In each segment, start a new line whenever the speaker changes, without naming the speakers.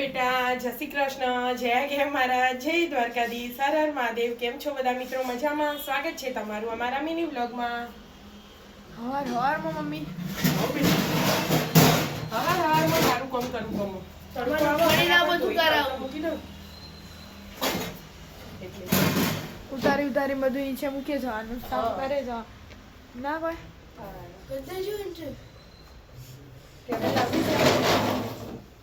બેટા જય શ્રી કૃષ્ણ જય ઘે મારા જય દ્વારકાધીશ હર હર મહાદેવ કેમ છો બધા મિત્રો? મજામાં? સ્વાગત છે તમારું અમારા મિની વ્લોગમાં.
હવાર હવારમાં મમ્મી.
હવાર હવારમાં સારું કામ ગમો
કરાવું.
મૂકી એટલે.
ઉતારી ઉતારી બધું નીચે મૂકી જવાનું. સાફ. કરે જવા. ના કોઈ.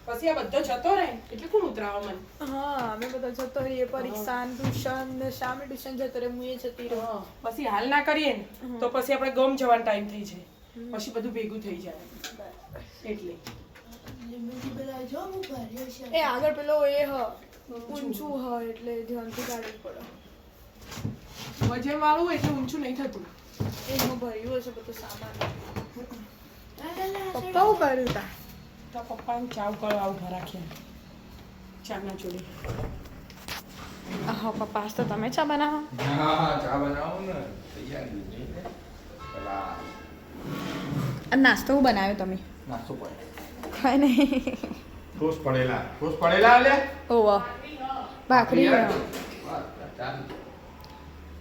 પછી આ બધો જતો રહે? એટલે કોણ ઉતરાવો મને?
હા અમે બધા જતો રહીએ પરીક્ષા ટ્યુશન ને શામે ટ્યુશન જતો રહે હું એ જતી રહું.
પછી હાલ ના કરીએ ને તો પછી આપણે ગમ જવાનો ટાઈમ થઈ જાય. પછી બધું ભેગું થઈ જાય. એટલે.
એ આગળ પેલો એ હ ઊંચું. હ એટલે ધ્યાનથી ગાડવું પડે.
વજન વાળું એટલે ઊંચું નહીં થતું.
એમાં ભર્યું હશે બધું સામાન. પપ્પા કર્યું તા
તો પપ્પાને ચાવ કરો આવું ઘર રાખ્યા ચાના ચોડી
હા પપ્પા આજ તો તમે ચા બનાવો?
ચા બનાવો ને. તૈયારી નહીં ને પેલા
અને નાસ્તો હું બનાવ્યો તમે?
નાસ્તો
કઈ નહીં.
પડેલા. ટોસ પડેલા આલે
ઓવા. ભાખરી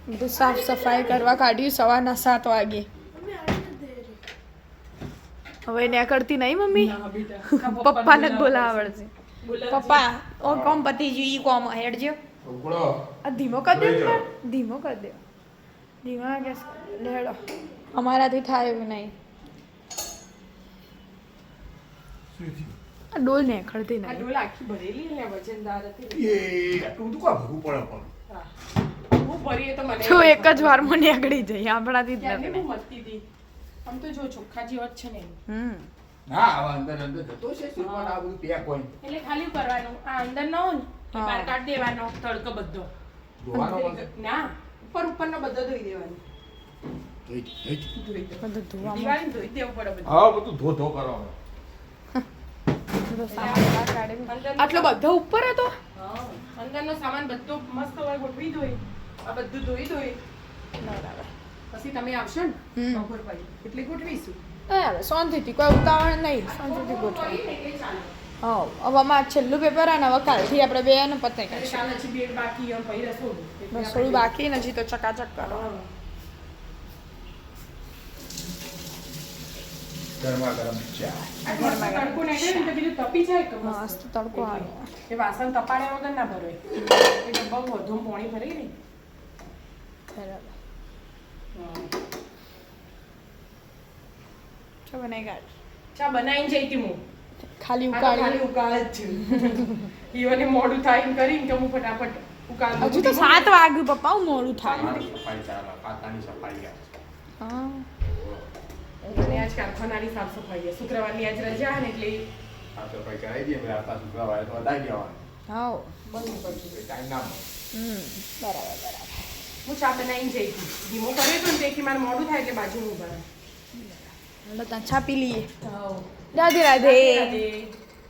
બધું સાફ સફાઈ કરવા કાઢ્યું સવારના સાત વાગે. હવે ત્યાં કરતી નહીં મમ્મી?
પપ્પા ને
પપ્પાને જ બોલાવા આવડશે પપ્પા ઓ કોમ પતિ ગયું ઈ કોમ હેડજો
ઉકળો
આ ધીમો કર દે ધીમો કર દે. ધીમા ગેસ લેડો. અમારાથી થાય એવું નહીં આ ડોલ ને ખડતી નહીં.
ડોલ આખી ભરેલી ને વજનદાર હતી
એ આટલું બધું કા ભરવું પડે પણ?
હું. ભરીએ તો મને
જો એક જ વાર મને આગળી જઈ આપણાથી જ નથી
મસ્તી હતી? આમ તો જો ચોખ્ખા જેવા જ છે ને
હમ.
હા આવા અંદર અંદર જતો છે શ્રીમાન આ બધું પેક હોય
એટલે ખાલી કરવાનું આ અંદર ન હોય ને બહાર કાઢી દેવાનો તડકો બધો.
ધોવાનો
ના ઉપર ઉપરનો બધો ધોઈ દેવાનો.
બધું ધોવામાં
ધોઈ દેવું પડે
હા બધું ધો ધો કરવાનું
આટલો બધો ઉપર હતો?
અંદરનો સામાન બધો મસ્ત હોય ગોઠવી દોય આ બધું ધોઈ દોય
બરાબર.
પછી તમે આવશો ને? બપોર પછી એટલે ગોઠવીશું.
બરાબર શાંતિથી કોઈ ઉતાવળ નહીં. શાંતિથી
ચાલે.
હા હવે અમાર છેલ્લું પેપર આના હવે કાલથી આપણે બે ને પતે
એટલે
કરશું.
કાલે હજી બેડ બાકી એમ પછી રસોડું.
થોડું બાકી નથી તો ચકાચક કરો.
ગરમા ગરમ ચા.
તપી જાય કે મસ્ત.
તડકો આવે.
એ વાસણ તપાડ્યા વગર ના ભરોય. એ ડબ્બા વધુ પોણી ભરી ને
બરાબર. ચો બનાવી કાઢ
ચા બનાવીને જઈ હતી હું.
ખાલી
આ ખાલી
ઉકાળ
જ. ઈવને મોડું થાય એમ કરીને કે હું ફટાફટ ઉકાળ
હજુ તો સાત વાગ્યું પપ્પા હું મોડું થાય.
મારી સફાઈ ચાલે સફાઈ
હા.
અને આજ કારખાનાની સાફ સફાઈ છે. શુક્રવારની આજ રજા ને એટલે
આ સફાઈ કરાવી દઈએ આવતા શુક્રવારે તો વધારી દેવાનું
હા
બંધ પડશે
ટાઈમ ના મળે.
હમ બરાબર બરાબર.
હું ચા બનાવીને જઈ હતી ધીમો કર્યો હતો ને તેથી મારે મોડું થાય એટલે બાજુ ઊભા રહે.
છાપી લઈએ રાધે રાધે
રાધે.